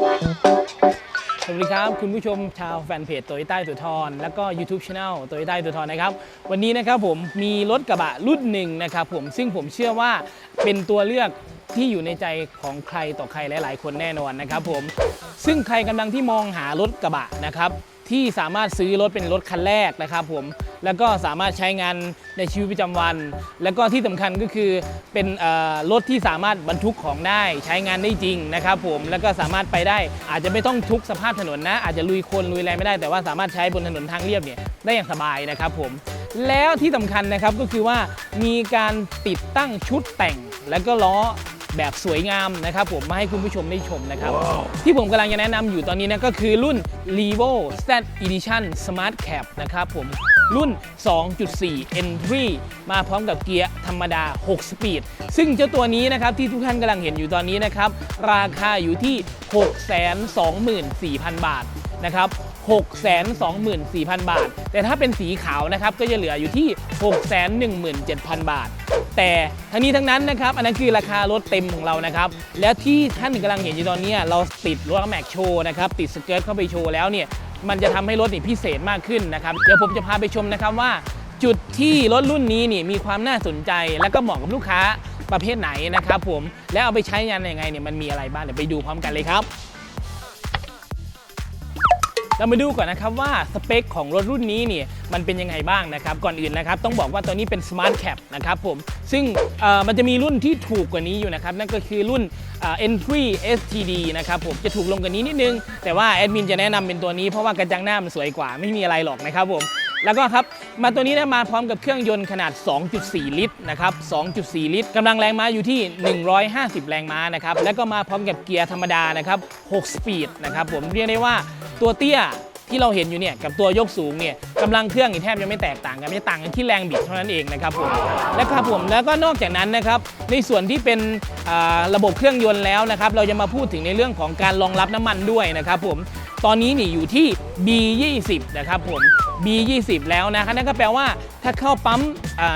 สวัสดีครับ คุณผู้ชมชาวแฟนเพจตัวใต้ตัวทอนแล้วก็ YouTube Channel ตัวใต้ตัวทอนนะครับ วันนี้นะครับผมมีรถกระบะรุ่นหนึ่งนะครับผมซึ่งผมเชื่อว่าเป็นตัวเลือกที่อยู่ในใจของใครต่อใครหลาย ๆ คนแน่นอนนะครับผมซึ่งใครกำลังที่มองหารถกระบะนะครับที่สามารถซื้อรถเป็นรถคันแรกนะครับผม แล้วก็สามารถใช้งานในชีวิตประจำวัน แล้วก็ที่สำคัญก็คือเป็นเอ่อรถที่สามารถบรรทุกของได้ใช้งานได้จริงนะครับผมแล้วก็สามารถไปได้อาจจะไม่ต้องทุกสภาพถนนนะ อาจจะลุยโคนลุยอะไรไม่ได้แต่ว่าสามารถใช้บนถนนทางเรียบเนี่ยได้อย่างสบายนะครับผมแล้วที่สำคัญนะครับก็คือว่ามีการติดตั้งชุดแต่งแล้วก็ล้อแบบสวยงามนะครับผมมาให้คุณผู้ชมได้ชมนะครับที่ผมกำลังจะแนะนำอยู่ตอนนี้นะก็คือรุ่น r e v o Z Edition Smart Cap นะครับผม รุ่น 2.4 Entry มาพร้อมกับเกียร์ธรรมดา 6 สปีด ซึ่งเจ้าตัวนี้นะครับที่ทุกท่านกำลังเห็นอยู่ตอนนี้นะครับ ราคาอยู่ที่ 624,000 บาทนะครับ624,000 บาท แต่ถ้าเป็นสีขาวนะครับก็จะเหลืออยู่ที่ 617,000 บาท แต่ทั้งนี้ทั้งนั้นนะครับอันนั้นคือราคารถเต็มของเรานะครับ แล้วที่ท่านกำลังเห็นอยู่ตอนนี้เราติดรถแม็กโชว์นะครับติดสเกิร์ตเข้าไปโชว์แล้วเนี่ย มันจะทำให้รถนี่พิเศษมากขึ้นนะครับ เดี๋ยวผมจะพาไปชมนะครับว่า จุดที่รถรุ่นนี้นี่มีความน่าสนใจ และก็เหมาะกับลูกค้าประเภทไหนนะครับผมแล้วเอาไปใช้งานยังไงเนี่ยมันมีอะไรบ้างเดี๋ยวไปดูพร้อมกันเลยครับ เรามาดูก่อนนะครับว่าสเปคของรถรุ่นนี้เนี่ยมันเป็นยังไงบ้างนะครับ ก่อนอื่นนะครับต้องบอกว่าตัวนี้เป็น Smart Cap นะครับผม ซึ่งมันจะมีรุ่นที่ถูกกว่านี้อยู่นะครับ นั่นก็คือรุ่น Entry STD นะครับผมจะถูกลงกว่านี้นิดนึง แต่ว่าแอดมินจะแนะนำเป็นตัวนี้เพราะว่ากระจังหน้ามันสวยกว่าไม่มีอะไรหรอกนะครับผม แล้วก็ครับมาตัวนี้นะมาพร้อมกับเครื่องยนต์ขนาด 2.4 ลิตรนะครับ 2.4 ลิตรกำลังแรงม้าอยู่ที่ 150 แรงม้านะครับ แล้วก็มาพร้อมกับเกียร์ธรรมดานะครับ 6 สปีดนะครับผมเรียกได้ว่าตัวเตี้ยที่เราเห็นอยู่เนี่ยกับตัวยกสูงเนี่ยกำลังเครื่องนี่แทบจะไม่แตกต่างกันไม่ต่างกันที่แรงบิดเท่านั้นเองนะครับผมและครับผมแล้วก็นอกจากนั้นนะครับในส่วนที่เป็นระบบเครื่องยนต์แล้วนะครับเราจะมาพูดถึงในเรื่องของการรองรับน้ำมันด้วยนะครับผมตอนนี้นี่อยู่ที่ B20 นะครับผม B20 แล้วนะครับนั่นก็แปลว่าถ้าเข้าปั๊ม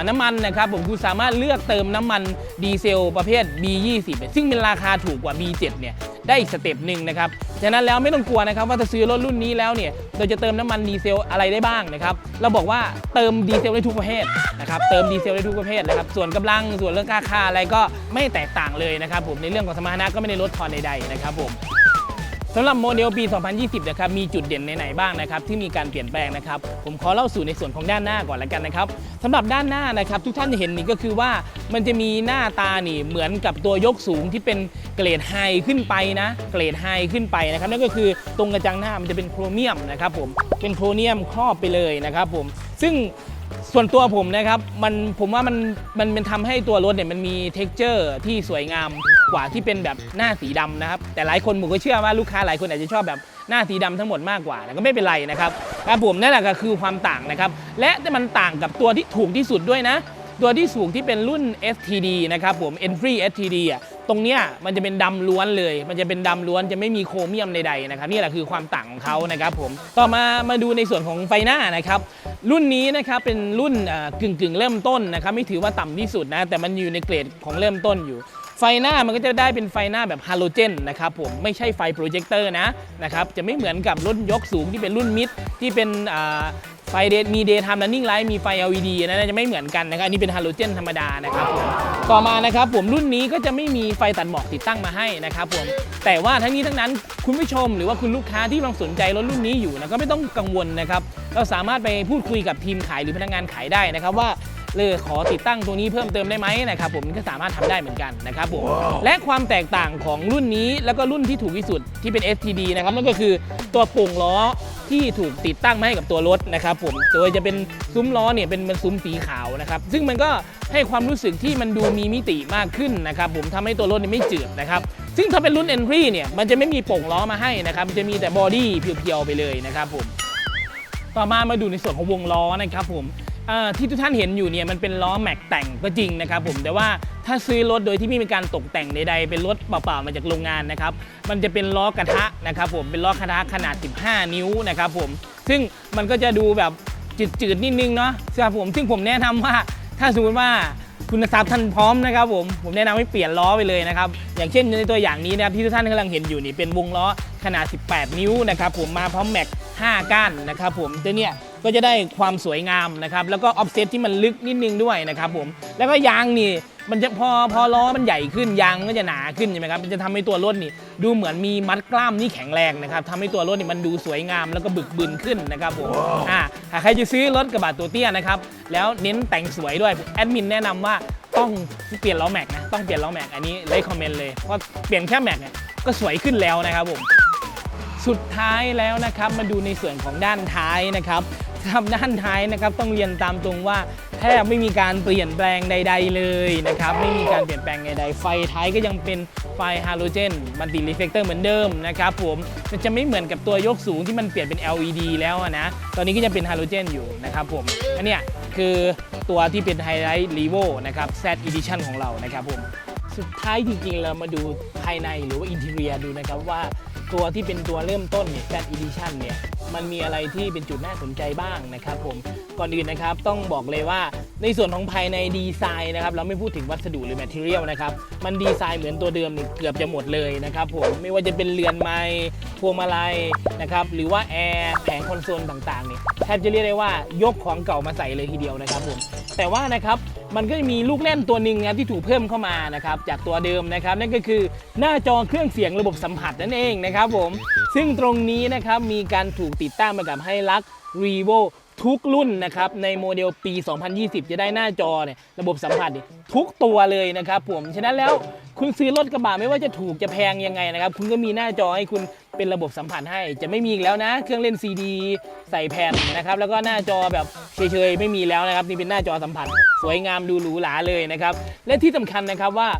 น้ำมันนะครับผมคุณสามารถเลือกเติมน้ำมันดีเซลประเภท B20 ซึ่งเป็นราคาถูกกว่า B7 เนี่ยได้อีกสเต็ปหนึ่งนะครับฉะนั้นแล้วไม่ต้องกลัวนะครับว่าถ้าซื้อรถรุ่นนี้แล้วเนี่ยเราจะเติมน้ำมันดีเซลอะไรได้บ้างนะครับเราบอกว่าเติมดีเซลได้ทุกประเภทนะครับเติมดีเซลได้ทุกประเภทนะครับส่วนกำลังส่วนเรื่องราคาอะไรก็ไม่แตกต่างเลยนะครับผมในเรื่องของสมรรถนะก็ไม่ได้ลดทอนใดๆนะครับผม สำหรับโมเดลปี 2020 นะครับ มีจุดเด่นไหนๆบ้างนะครับ ที่มีการเปลี่ยนแปลงนะครับ ผมขอเล่าสู่ในส่วนของด้านหน้าก่อนละกันนะครับสำหรับด้านหน้านะครับ ทุกท่านจะเห็นนี่ก็คือว่ามันจะมีหน้าตานี่เหมือนกับตัวยกสูงที่เป็นเกรดไฮขึ้นไปนะ เกรดไฮขึ้นไปนะครับ นั่นก็คือตรงกระจังหน้ามันจะเป็นโครเมียมนะครับผม เป็นโครเมียมครอบไปเลยนะครับผม ซึ่ง ส่วนตัวผมนะครับมันผมว่ามันมันมันทำให้ตัวรถเนี่ยมันมีเท็กเจอร์ที่สวยงามกว่าที่เป็นแบบหน้าสีดำนะครับ แต่หลายคนผมก็เชื่อว่าลูกค้าหลายคนอาจจะชอบแบบหน้าสีดำทั้งหมดมากกว่าแต่ก็ไม่เป็นไรนะครับครับผมนั่นแหละก็คือความต่างนะครับ และมันต่างกับตัวที่ถูกที่สุดด้วยนะ ตัวที่สูงที่เป็นรุ่น STD นะครับผม Entry STD อะ ตรงเนี้ยมันจะเป็นดำล้วนเลย มันจะเป็นดำล้วนจะไม่มีโครเมียมใดๆนะครับนี่แหละคือความต่างของเขานะครับผมต่อมามาดูในส่วนของไฟหน้านะครับรุ่นนี้นะครับเป็นรุ่นกึ่งกึ่งเริ่มต้นนะครับไม่ถือว่าต่ำที่สุดนะแต่มันอยู่ในเกรดของเริ่มต้นอยู่ ไฟหน้ามันก็จะได้เป็นไฟหน้าแบบฮาโลเจนนะครับผมไม่ใช่ไฟโปรเจคเตอร์นะนะครับจะไม่เหมือนกับรุ่นยกสูงที่เป็นรุ่นมิดที่เป็น ไฟเดมีเดย์ทำแล้วนิ่งไลท์มีไฟ LED นนั้นจะไม่เหมือนกันนะครับอันนี้เป็นฮาโลเจนธรรมดานะครับผมต่อมานะครับผมรุ่นนี้ก็จะไม่มีไฟตัดหมอกติดตั้งมาให้นะครับผมแต่ว่าทั้งนี้ทั้งนั้นคุณผู้ชมหรือว่าคุณลูกค้าที่กำลังสนใจรถรุ่นนี้อยู่นะก็ไม่ต้องกังวลนะครับเราสามารถไปพูดคุยกับทีมขายหรือพนักงานขายได้นะครับว่า เลยขอติดตั้งตรงนี้เพิ่มเติมได้ไหมนะครับผมก็สามารถทำได้เหมือนกันนะครับผมและความแตกต่างของรุ่นนี้แล้วก็รุ่นที่ถูกที่สุดที่เป็น STD นะครับนั่นก็คือตัวโป่งล้อที่ถูกติดตั้งมาให้กับตัวรถนะครับผมโดยจะเป็นซุ้มล้อเนี่ยเป็นเป็นซุ้มสีขาวนะครับ ซึ่งมันก็ให้ความรู้สึกที่มันดูมีมิติมากขึ้นนะครับผมทำให้ตัวรถเนี่ยไม่จืดนะครับ ซึ่งถ้าเป็นรุ่น Entry เนี่ยมันจะไม่มีโป่งล้อมาให้นะครับมันจะมีแต่บอดี้เพียวๆไปเลยนะครับผมต่อมามาดูในส่วนของวงล้อนะครับผมอ่า ที่ทุกท่านเห็นอยู่เนี่ยมันเป็นล้อแม็กแต่งก็จริงนะครับผมแต่ว่าถ้าซื้อรถโดยที่ไม่มีการตกแต่งใดๆเป็นรถเปล่าๆมาจากโรงงานนะครับมันจะเป็นล้อกระทะนะครับผมเป็นล้อกระทะขนาด 15 นิ้วนะครับผมซึ่งมันก็จะดูแบบจืดๆนิดนึงเนาะครับผมซึ่งผมแนะนำว่าถ้าสมมติว่าคุณทรัพย์ท่านพร้อมนะครับผมผมแนะนำให้เปลี่ยนล้อไปเลยนะครับอย่างเช่นในตัวอย่างนี้นะครับที่ทุกท่านกำลังเห็นอยู่นี่เป็นวงล้อขนาด 18 นิ้วนะครับผมมาพร้อมแม็ก5ก้านนะครับผมตัวเนี้ย ก็จะได้ความสวยงามนะครับแล้วก็ออฟเซตที่มันลึกนิดนึงด้วยนะครับผมแล้วก็ยางนี่มันจะพอพอล้อมันใหญ่ขึ้นยางก็จะหนาขึ้นใช่ไหมครับมันจะทำให้ตัวรถนี่ดูเหมือนมีมัดกล้ามที่แข็งแรงนะครับทำให้ตัวรถนี่มันดูสวยงามแล้วก็บึกบึนขึ้นนะครับผมอ่าหากใครจะซื้อรถกระบะตัวเตี้ยนะครับแล้วเน้นแต่งสวยด้วยแอดมินแนะนำว่าต้องเปลี่ยนล้อแม็กนะต้องเปลี่ยนล้อแม็กอันนี้เลยคอมเมนต์เลยเพราะเปลี่ยนแค่แม็กเนี่ยก็สวยขึ้นแล้วนะครับผมสุดท้ายแล้วนะครับมาดูในส่วนของด้านท้ายนะครับ สำหรับด้านท้ายนะครับต้องเรียนตามตรงว่าแทบไม่มีการเปลี่ยนแปลงใด ๆ เลยนะครับไม่มีการเปลี่ยนแปลงใดๆไฟท้ายก็ยังเป็นไฟฮาโลเจนมันติรีเฟกเตอร์เหมือนเดิมนะครับผมมันจะไม่เหมือนกับตัวยกสูงที่มันเปลี่ยนเป็น LED แล้วนะตอนนี้ก็ยังเป็นฮาโลเจนอยู่นะครับผมอันเนี้ยคือตัวที่เป็นไฮไลท์รีโวนะครับ Z Edition ของเรานะครับผมสุดท้ายจริงๆ เรามาดูภายในหรือว่าอินเทเรียดูนะครับว่าตัวที่เป็นตัวเริ่มต้นเนี่ย Z Edition เนี่ย มันมีอะไรที่เป็นจุดน่าสนใจบ้างนะครับผมก่อนอื่นนะครับต้องบอกเลยว่าในส่วนของภายในดีไซน์นะครับเราไม่พูดถึงวัสดุหรือ Material นะครับมันดีไซน์เหมือนตัวเดิมเกือบจะหมดเลยนะครับผมไม่ว่าจะเป็นเรือนไม้พวงมาลัยนะครับหรือว่าแอร์แผงคอนโซลต่างๆเนี่ยแทบจะเรียกได้ว่ายกของเก่ามาใส่เลยทีเดียวนะครับผมแต่ว่านะครับ มันก็จะมีลูกเล่นตัวหนึ่งนะครับที่ถูกเพิ่มเข้ามานะครับจากตัวเดิมนะครับนั่นก็คือหน้าจอเครื่องเสียงระบบสัมผัสนั่นเองนะครับผมซึ่งตรงนี้นะครับมีการถูกติดตั้งมากับให้ลัก r e v o ทุกรุ่นนะครับในโมเดลปี 2020 จะได้หน้าจอเนี่ยระบบสัมผัสทุกตัวเลยนะครับผมฉะนั้นแล้วคุณซื้อรถกระบะไม่ว่าจะถูกจะแพงยังไงนะครับคุณก็มีหน้าจอให้คุณเป็นระบบสัมผัสให้ จะไม่มีอีกแล้วนะ เครื่องเล่นซีดีใส่แผ่นนะครับแล้วก็หน้าจอแบบเฉยๆไม่มีแล้วนะครับนี่เป็นหน้าจอสัมผัส สวยงามดูหรูหราเลยนะครับและที่สำคัญนะครับว่า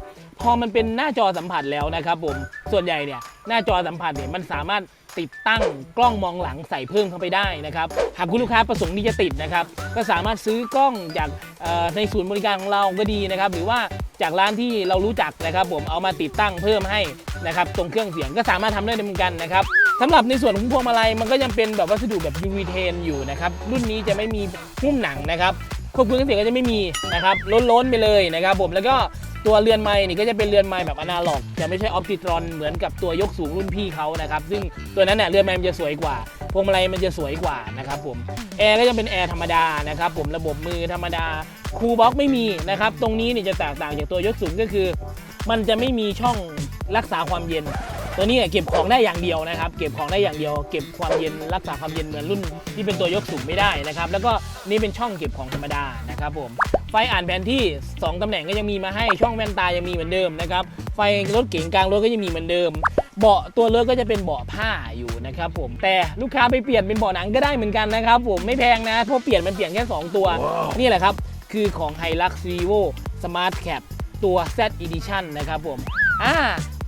พอมันเป็นหน้าจอสัมผัสแล้วนะครับผมส่วนใหญ่เนี่ยหน้าจอสัมผัสเนี่ยมันสามารถ ติดตั้งกล้องมองหลังใส่เพิ่มเข้าไปได้นะครับ หากคุณลูกค้าประสงค์ที่จะติดนะครับ ก็สามารถซื้อกล้องจากในศูนย์บริการของเราก็ดีนะครับ หรือว่าจากร้านที่เรารู้จักนะครับผมเอามาติดตั้งเพิ่มให้นะครับตรงเครื่องเสียงก็สามารถทำได้เหมือนกันนะครับสำหรับในส่วนของพวงมาลัยมันก็ยังเป็นแบบวัสดุแบบ UV เทนอยู่นะครับรุ่นนี้จะไม่มีหุ้มหนังนะครับควบคุมเครื่องเสียงก็จะไม่มีนะครับล้นๆไปเลยนะครับผมแล้วก็ ตัวเรือนไม้นี่ก็จะเป็นเรือนไม้แบบอนาล็อก จะไม่ใช่ออปติตรอนเหมือนกับตัวยกสูงรุ่นพี่เขานะครับ ซึ่งตัวนั้นเนี่ยเรือนไม้มันจะสวยกว่าพวงมาลัยมันจะสวยกว่านะครับผมแอร์ก็จะเป็นแอร์ธรรมดานะครับผมระบบมือธรรมดาคูลบ็อกไม่มีนะครับตรงนี้เนี่ยจะแตกต่างจากตัวยกสูงก็คือ มันจะไม่มีช่องรักษาความเย็น ตัวนี้เนี่ยเก็บของได้อย่างเดียวนะครับ เก็บของได้อย่างเดียว เก็บความเย็นรักษาความเย็นเหมือนรุ่นที่เป็นตัวยกสูงไม่ได้นะครับ แล้วก็นี่เป็นช่องเก็บของธรรมดานะครับผมไฟอ่านแผนที่ 2ตำแหน่งก็ยังมีมาให้ช่องแว่นตายังมีเหมือนเดิมนะครับไฟรถเก๋งกลางรถก็ยังมีเหมือนเดิม เบาะตัวรถก็จะเป็นเบาะผ้าอยู่นะครับผมแต่ลูกค้าไปเปลี่ยนเป็นเบาะหนังก็ได้เหมือนกันนะครับผมไม่แพงนะเพราะเปลี่ยนมันเปลี่ยนแค่2ตัว นี่แหละครับคือของ Hilux Revo Smart Cap ตัว Z Edition นะครับผมอ่า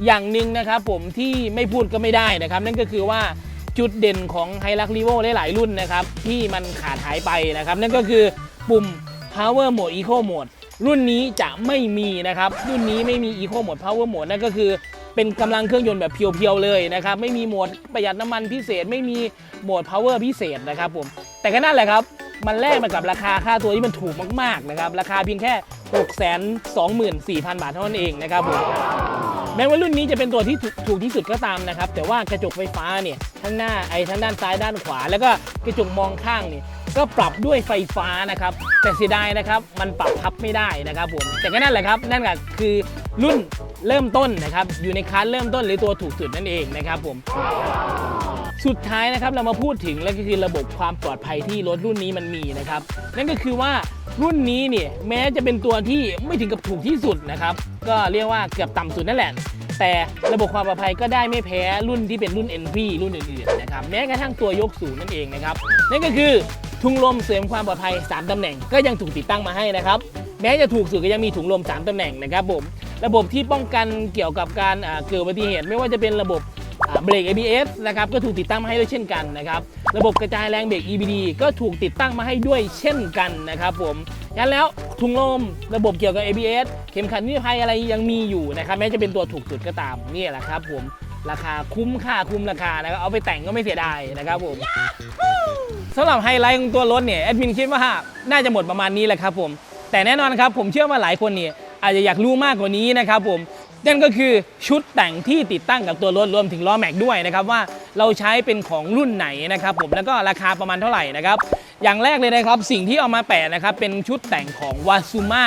อย่างหนึ่งนะครับผมที่ไม่พูดก็ไม่ได้นะครับ นั่นก็คือว่าจุดเด่นของ Hilux Revo หลายๆรุ่นนะครับ ที่มันขาดหายไปนะครับ นั่นก็คือปุ่ม Power Mode Eco Mode รุ่นนี้จะไม่มีนะครับ รุ่นนี้ไม่มี Eco Mode Power Mode นั่นก็คือเป็นกำลังเครื่องยนต์แบบเพียวๆเลยนะครับ ไม่มีโหมดประหยัดน้ำมันพิเศษ ไม่มีโหมด Power พิเศษนะครับผมแต่ก็นั่นแหละครับ มันแลกมากับราคาค่าตัวที่มันถูกมากๆนะครับ ราคาเพียงแค่ 624,000 บาทเท่านั้นเองนะครับผมแม้ว่ารุ่นนี้จะเป็นตัวที่ถูกที่สุดก็ตามนะครับ แต่ว่ากระจกไฟฟ้าเนี่ยทั้งหน้าไอ้ทั้งด้านซ้ายด้านขวา แล้วก็กระจกมองข้างเนี่ยก็ปรับด้วยไฟฟ้านะครับ แต่เสียดายนะครับ มันปรับพับไม่ได้นะครับผมแต่ก็นั่นแหละครับ นั่นก็คือรุ่นเริ่มต้นนะครับ อยู่ในคลาสเริ่มต้นหรือตัวถูกสุดนั่นเองนะครับผมสุดท้ายนะครับเรามาพูดถึงแล้วก็คือระบบความปลอดภัยที่รถรุ่นนี้มันมีนะครับ นั่นก็คือว่า รุ่นนี้เนี่ยแม้จะเป็นตัวที่ไม่ถึงกับถูกที่สุดนะครับ ก็เรียกว่าเกือบต่ำสุดนั่นแหละ แต่ระบบความปลอดภัยก็ได้ไม่แพ้รุ่นที่เป็นรุ่น NV รุ่นอื่นๆนะครับแม้กระทั่งตัวยกสูงนั่นเองนะครับนั่นก็คือถุงลมเสริมความปลอดภัย 3 ตำแหน่งก็ยังถูกติดตั้งมาให้นะครับแม้จะถูกสุดก็ยังมีถุงลม 3 ตำแหน่งนะครับผมระบบที่ป้องกันเกี่ยวกับการเกิดอุบัติเหตุ ไม่ว่าจะเป็นระบบ เบรก ABS นะครับก็ถูกติดตั้งมาให้ด้วยเช่นกันนะครับระบบกระจายแรงเบรก EBD ก็ถูกติดตั้งมาให้ด้วยเช่นกันนะครับผมงั้นแล้วถุงลมระบบเกี่ยวกับ ABS เข็มขัดนิรภัยอะไรยังมีอยู่นะครับแม้จะเป็นตัวถูกสุดก็ตามนี่แหละครับผมราคาคุ้มค่าคุ้มราคานะครับเอาไปแต่งก็ไม่เสียดายนะครับผมสำหรับไฮไลท์ของตัวรถเนี่ยแอดมินคิดว่าน่าจะหมดประมาณนี้แหละครับผมแต่แน่นอนครับผมเชื่อว่าหลายคนเนี่ยอาจจะอยากรู้มากกว่านี้นะครับผม นั่นก็คือชุดแต่งที่ติดตั้งกับตัวรถรวมถึงล้อแม็กด้วยนะครับว่าเราใช้เป็นของรุ่นไหนนะครับผมแล้วก็ราคาประมาณเท่าไหร่นะครับอย่างแรกเลยนะครับสิ่งที่เอามาแปะนะครับเป็นชุดแต่งของ w a z u m a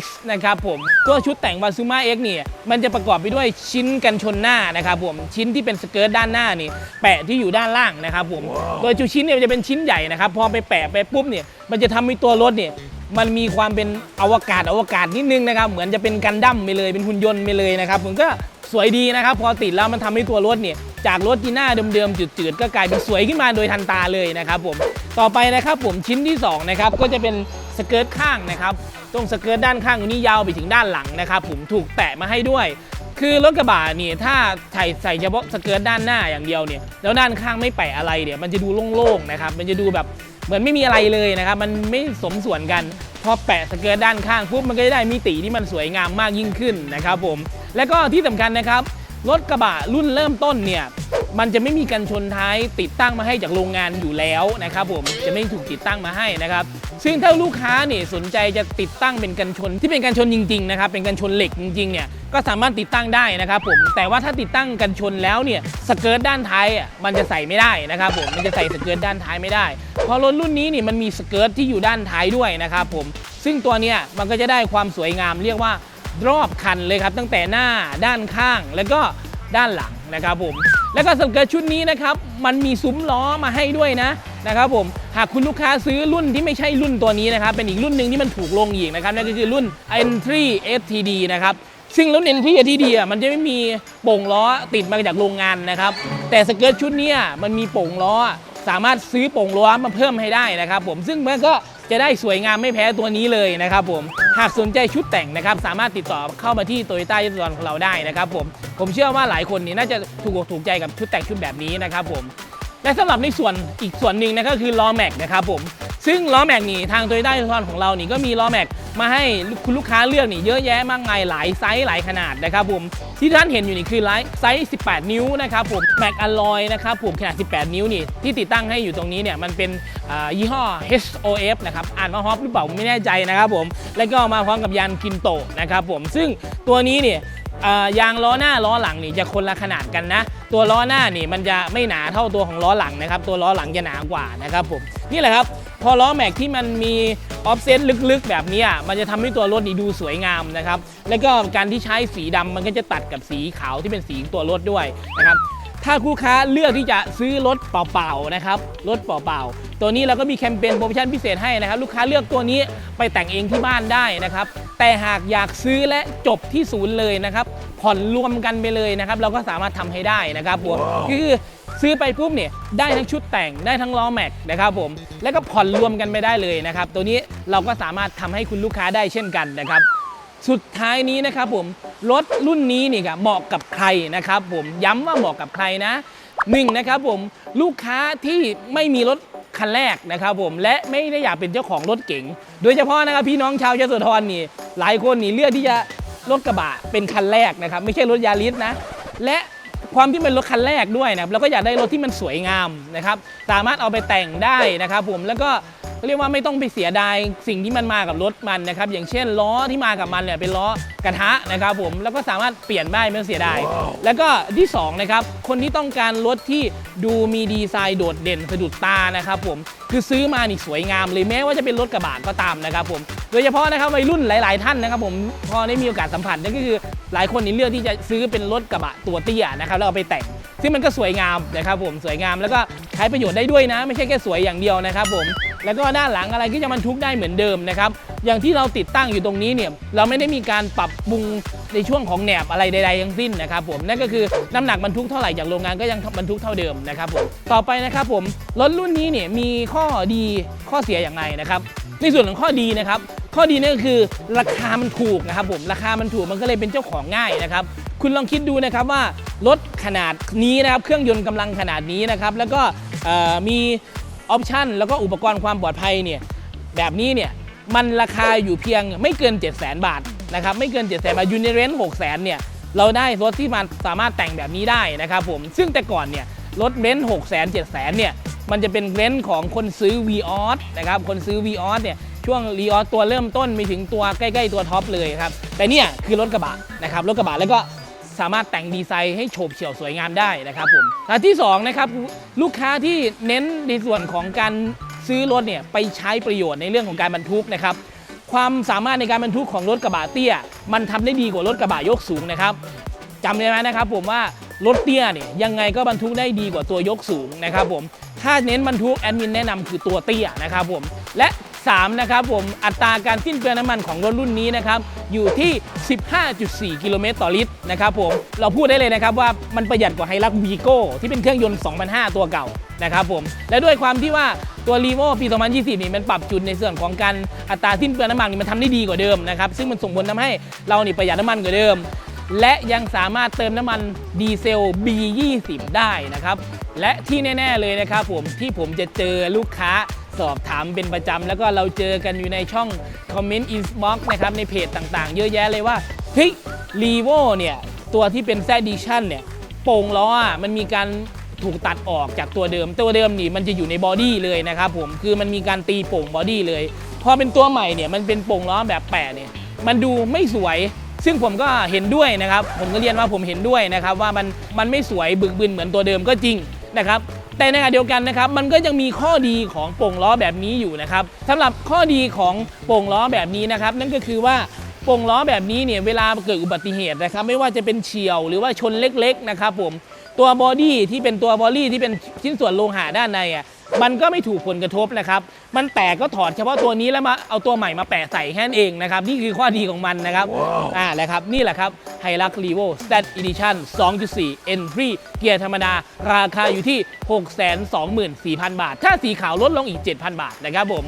X นะครับผมตัวชุดแต่ง w a z u m a X เนี่ยมันจะประกอบไปด้วยชิ้นกันชนหน้านะครับผมชิ้นที่เป็นสเกิร์ตด้านหน้านี่แปะที่อยู่ด้านล่างนะครับผมโดยจุดชิ้นเนี่ยมันจะเป็นชิ้นใหญ่นะครับพอไปแปะไปปุ๊บเนี่ยมันจะทำให้ตัวรถเนี่ย มันมีความเป็นอวกาศอวกาศนิดนึงนะครับเหมือนจะเป็นกันดั้มไปเลยเป็นหุ่นยนต์ไปเลยนะครับผมก็สวยดีนะครับ พอติดแล้วมันทำให้ตัวรถเนี่ยจากรถที่หน้าเดิมๆจืดๆก็กลายเป็นสวยขึ้นมาโดยทันตาเลยนะครับผมต่อไปนะครับผมชิ้นที่สองนะครับก็จะเป็นสเกิร์ตข้างนะครับตรงสเกิร์ตด้านข้างตรงนี้ยาวไปถึงด้านหลังนะครับผมถูกแปะมาให้ด้วยคือรถกระบะนี่ถ้าใส่ใส่เฉพาะสเกิร์ตด้านหน้าอย่างเดียวเนี่ยแล้วด้านข้างไม่แปะอะไรเนี่ยมันจะดูโล่งๆนะครับมันจะดูแบบ เหมือนไม่มีอะไรเลยนะครับ มันไม่สมส่วนกัน พอแปะสเกิร์ตด้านข้างปุ๊บมันก็จะได้มิติที่มันสวยงามมากยิ่งขึ้นนะครับผม และก็ที่สำคัญนะครับ รถกระบะรุ่นเริ่มต้นเนี่ยมันจะไม่มีกันชนท้ายติดตั้งมาให้จากโรงงานอยู่แล้วนะครับผมจะไม่ถูกติดตั้งมาให้นะครับ ซึ่งถ้าลูกค้าเนี่ยสนใจจะติดตั้งเป็นกันชนที่เป็นกันชนจริงๆนะครับเป็นกันชนเหล็กจริงๆเนี่ยก็สามารถติดตั้งได้นะครับผมแต่ว่าถ้าติดตั้งกันชนแล้วเนี่ยสเกิร์ตด้านท้ายอะมันจะใส่ไม่ได้นะครับผมมันจะใส่สเกิร์ตด้านท้ายไม่ได้เพราะรถรุ่นนี้เนี่ยมันมีสเกิร์ตที่อยู่ด้านท้ายด้วยนะครับผมซึ่งตัวเนี้ยมันก็จะได้ความสวยงามเรียกว่า รอบคันเลยครับ ตั้งแต่หน้าด้านข้างแล้วก็ด้านหลังนะครับผมแล้วก็สำหรับชุดนี้นะครับมันมีซุ้มล้อมาให้ด้วยนะนะครับผมหากคุณลูกค้าซื้อรุ่นที่ไม่ใช่รุ่นตัวนี้นะครับเป็นอีกรุ่นหนึ่งที่มันถูกลงอีกนะครับนั่นก็คือรุ่น Entry STD นะครับซึ่งรุ่น Entry STD อะมันจะไม่มีโป่งล้อติดมาจากโรงงานนะครับแต่สเกิร์ตชุดนี้มันมีโป่งล้อสามารถซื้อโป่งล้อมาเพิ่มให้ได้นะครับผมซึ่งมันก็ จะได้สวยงามไม่แพ้ตัวนี้เลยนะครับผม หากสนใจชุดแต่งนะครับ สามารถติดต่อเข้ามาที่โตโยต้ายศวรของเราได้นะครับผม ผมเชื่อว่าหลายคนนี่น่าจะถูกอกถูกใจกับชุดแต่งชุดแบบนี้นะครับผม และสำหรับในส่วนอีกส่วนหนึ่งนะก็คือล้อแม็กนะครับผม ซึ่งล้อแม็กนี่ทางโตโยต้ายศวรของเรานี่ก็มีล้อแม็กมาให้คุณลูกค้าเลือกนี่เยอะแยะมากมายหลายไซส์หลายขนาดนะครับผมที่ท่านเห็นอยู่นี่คือไซส์ 18 นิ้วนะครับผมแม็กอลลอยนะครับผมขนาด 18 นิ้วนี่ที่ติดตั้งให้อยู่ตรงนี้เนี่ยมันเป็นยี่ห้อ HOF นะครับอ่านว่าฮอปหรือเปล่าไม่แน่ใจนะครับผมแล้วก็มาพร้อมกับยานกินโตนะครับผมซึ่งตัวนี้เนี่ย ยางล้อหน้าล้อหลังนี่จะคนละขนาดกันนะ ตัวล้อหน้านี่มันจะไม่หนาเท่าตัวของล้อหลังนะครับ ตัวล้อหลังจะหนากว่านะครับผมนี่แหละครับ พอล้อแม็กที่มันมีออฟเซตลึกๆ แบบนี้มันจะทำให้ตัวรถนี่ดูสวยงามนะครับ แล้วก็การที่ใช้สีดำมันก็จะตัดกับสีขาวที่เป็นสีตัวรถด้วยนะครับ ถ้าลูกค้าเลือกที่จะซื้อรถเปล่าๆนะครับรถเปล่าๆตัวนี้เราก็มีแคมเปญโปรโมชั่นพิเศษให้นะครับ ลูกค้าเลือกตัวนี้ไปแต่งเองที่บ้านได้นะครับ แต่หากอยากซื้อและจบที่ศูนย์เลยนะครับผ่อนรวมกันไปเลยนะครับ เราก็สามารถทำให้ได้นะครับผมคือซื้อไปปุ๊บเนี่ยได้ทั้งชุดแต่งได้ทั้งล้อแม็กนะครับผมแล้วก็ผ่อนรวมกันไปได้เลยนะครับ ตัวนี้เราก็สามารถทำให้คุณลูกค้าได้เช่นกันนะครับ สุดท้ายนี้นะครับผมรถรุ่นนี้นี่ครับเหมาะกับใครนะครับผมย้ำว่าเหมาะกับใครนะหนึ่งนะครับผมลูกค้าที่ไม่มีรถคันแรกนะครับผมและไม่ได้อยากเป็นเจ้าของรถเก๋งโดยเฉพาะนะครับพี่น้องชาวยโสธรนี่ หลายคนนี่เลือกที่จะรถกระบะเป็นคันแรกนะครับ ไม่ใช่รถยาริสนะ และความที่เป็นรถคันแรกด้วยนะเราก็อยากได้รถที่มันสวยงามนะครับ สามารถเอาไปแต่งได้นะครับผมแล้วก็ เรียกว่าไม่ต้องไปเสียดายสิ่งที่มันมากับรถมันนะครับอย่างเช่นล้อที่มากับมันเนี่ยเป็นล้อกระทะนะครับผมแล้วก็สามารถเปลี่ยนได้ไม่ต้องเสียดาย แล้วก็ที่สองนะครับคนที่ต้องการรถที่ดูมีดีไซน์โดดเด่นสะดุดตานะครับผมคือซื้อมานี่สวยงามเลยแม้ว่าจะเป็นรถกระบะก็ตามนะครับผม โดยเฉพาะนะครับวัยรุ่นหลาย ๆ ท่านนะครับผมพอได้มีโอกาสสัมผัสนั่นก็คือหลายคนนี่เลือกที่จะซื้อเป็นรถกระบะตัวเตี้ยนะครับแล้วเอาไปแต่ง ซึ่งมันก็สวยงามนะครับผมสวยงามแล้วก็ใช้ประโยชน์ได้ด้วยนะ ไม่ใช่แค่สวยอย่างเดียวนะครับผมแล้วก็ด้านหลังอะไรก็จะบรรทุกได้เหมือนเดิมนะครับอย่างที่เราติดตั้งอยู่ตรงนี้เนี่ยเราไม่ได้มีการปรับปรุงในช่วงของแหนบอะไรใด ๆ ทั้งสิ้นนะครับผมนั่นก็คือน้ำหนักบรรทุกเท่าไหร่จากโรงงานก็ยังบรรทุกเท่าเดิมนะครับผมต่อไปนะครับผมรถรุ่นนี้เนี่ยมีข้อดีข้อเสียอย่างไรนะครับ ในส่วนของข้อดีนะครับ ข้อดีนั่นก็คือราคามันถูกนะครับผมราคามันถูกมันก็เลยเป็นเจ้าของง่ายนะครับ คุณลองคิดดูนะครับว่ารถขนาดนี้นะครับเครื่องยนต์กำลังขนาดนี้นะครับแล้วก็มีออปชันแล้วก็อุปกรณ์ความปลอดภัยเนี่ยแบบนี้เนี่ยมันราคาอยู่เพียงไม่เกิน 7 0 0 0 0 0 บาทนะครับไม่เกิน 7 0 0 0 0 0บาทยูนิเรน6 0 0 0 0เนี่ยเราได้รถที่มันสามารถแต่งแบบนี้ได้นะครับผมซึ่งแต่ก่อนเนี่ยรถเบนซ์6 0 0 0 0 7 0 0 0 0เนี่ย มันจะเป็นเบนซ์ของคนซื้อ v ีออสนะครับคนซื้อ v ีออสเนี่ยช่วงรีออสตัวเริ่มต้นมีถึงตัวใกล้ๆตัวท็อปเลยครับแต่เนี่ยคือรถกระบะนะครับรถกระบะแล้วก็สามารถแต่งดีไซน์ให้โฉบเฉี่ยวสวยงามได้นะครับผมอันที่สองนะครับลูกค้าที่เน้นในส่วนของการซื้อรถเนี่ยไปใช้ประโยชน์ในเรื่องของการบรรทุกนะครับความสามารถในการบรรทุกของรถกระบะเตี้ย มันทำได้ดีกว่ารถกระบะยกสูงนะครับจำได้ไหมนะครับผมว่ารถเตี้ยเนี่ยยังไงก็บรรทุกได้ดีกว่าตัวยกสูงนะครับผม ถ้าเน้นบรรทุกแอดมินแนะนำคือตัวเตี้ยนะครับผมและ3นะครับผมอัตราการสิ้นเปลืองน้ำมันของรถรุ่นนี้นะครับอยู่ที่ 15.4 กิโลเมตรต่อลิตรนะครับผมเราพูดได้เลยนะครับว่ามันประหยัดกว่าไฮรักวีโก้ที่เป็นเครื่องยนต์2005 ตัวเก่านะครับผมและด้วยความที่ว่าตัวรีโวปี 2020 นี่มันปรับจุดในส่วนของการอัตราสิ้นเปลืองน้ำมันนี่มันทำได้ดีกว่าเดิมนะครับซึ่งมันส่งผลทำให้เรานี่ประหยัดน้ำมันกว่าเดิม และยังสามารถเติมน้ำมันดีเซล B20 ได้นะครับ และที่แน่ ๆ เลยนะครับผมที่ผมจะเจอลูกค้าสอบถามเป็นประจำ แล้วก็เราเจอกันอยู่ในช่องคอมเมนต์อินบ็อกนะครับ ในเพจต่างๆ เยอะแยะเลยว่าเฮ้ยรีโวเนี่ย ตัวที่เป็นแซดดิชันเนี่ย โป่งล้อมันมีการถูกตัดออกจากตัวเดิม ตัวเดิมนี่มันจะอยู่ในบอดี้เลยนะครับผมคือมันมีการตีโป่งบอดี้เลยพอเป็นตัวใหม่เนี่ยมันเป็นโป่งล้อแบบแปะเนี่ยมันดูไม่สวย ซึ่งผมก็เห็นด้วยนะครับ ผมก็เรียนว่าผมเห็นด้วยนะครับ ว่ามันมันไม่สวยบึกบึนเหมือนตัวเดิมก็จริงนะครับแต่ในขณะเดียวกันนะครับ มันก็ยังมีข้อดีของโป่งล้อแบบนี้อยู่นะครับสำหรับข้อดีของโป่งล้อแบบนี้นะครับ นั่นก็คือว่าโป่งล้อแบบนี้เนี่ยเวลาเกิดอุบัติเหตุนะครับ ไม่ว่าจะเป็นเฉียวหรือว่าชนเล็ก ๆ นะครับ ผมตัวบอดี้ที่เป็นตัวบอดี้ที่เป็นชิ้นส่วนโลหะด้านในอะ มันก็ไม่ถูกผลกระทบนะครับ มันแตกก็ถอดเฉพาะตัวนี้แล้วมาเอาตัวใหม่มาแปะใส่แค่นั้นเองนะครับ นี่คือข้อดีของมันนะครับอ่าแหละครับ นี่แหละครับไฮรักรีโวสแตทอีดิชั่น2.4 Entry เกียร์ธรรมดา ราคาอยู่ที่ 624,000 บาท ถ้าสีขาวลดลงอีก 7,000 บาทนะครับผม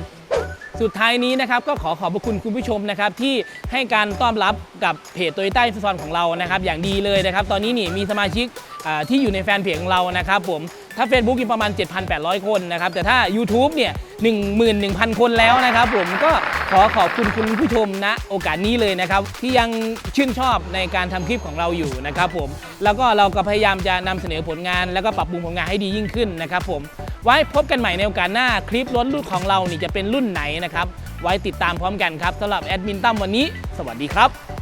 สุดท้ายนี้นะครับก็ขอขอบพระคุณคุณผู้ชมนะครับที่ให้การต้อนรับกับเพจโตโยต้าอินฟอนของเรานะครับอย่างดีเลยนะครับตอนนี้นี่มีสมาชิกที่อยู่ในแฟนเพจของเรานะครับผมถ้า Facebook มีประมาณ 7,800 คนนะครับแต่ถ้า YouTube เนี่ย11,000 คนแล้วนะครับผมก็ขอขอบคุณคุณผู้ชมณโอกาสนี้เลยนะครับ ที่ยังชื่นชอบในการทำคลิปของเราอยู่นะครับผมแล้วก็เราก็พยายามจะนำเสนอผลงาน แล้วก็ปรับปรุงผลงานให้ดียิ่งขึ้นนะครับผมไว้พบกันใหม่ในโอกาสหน้าคลิปรถรุ่นของเรานี่จะเป็นรุ่นไหนนะครับไว้ติดตามพร้อมกันครับสำหรับแอดมินตั้มวันนี้ สวัสดีครับ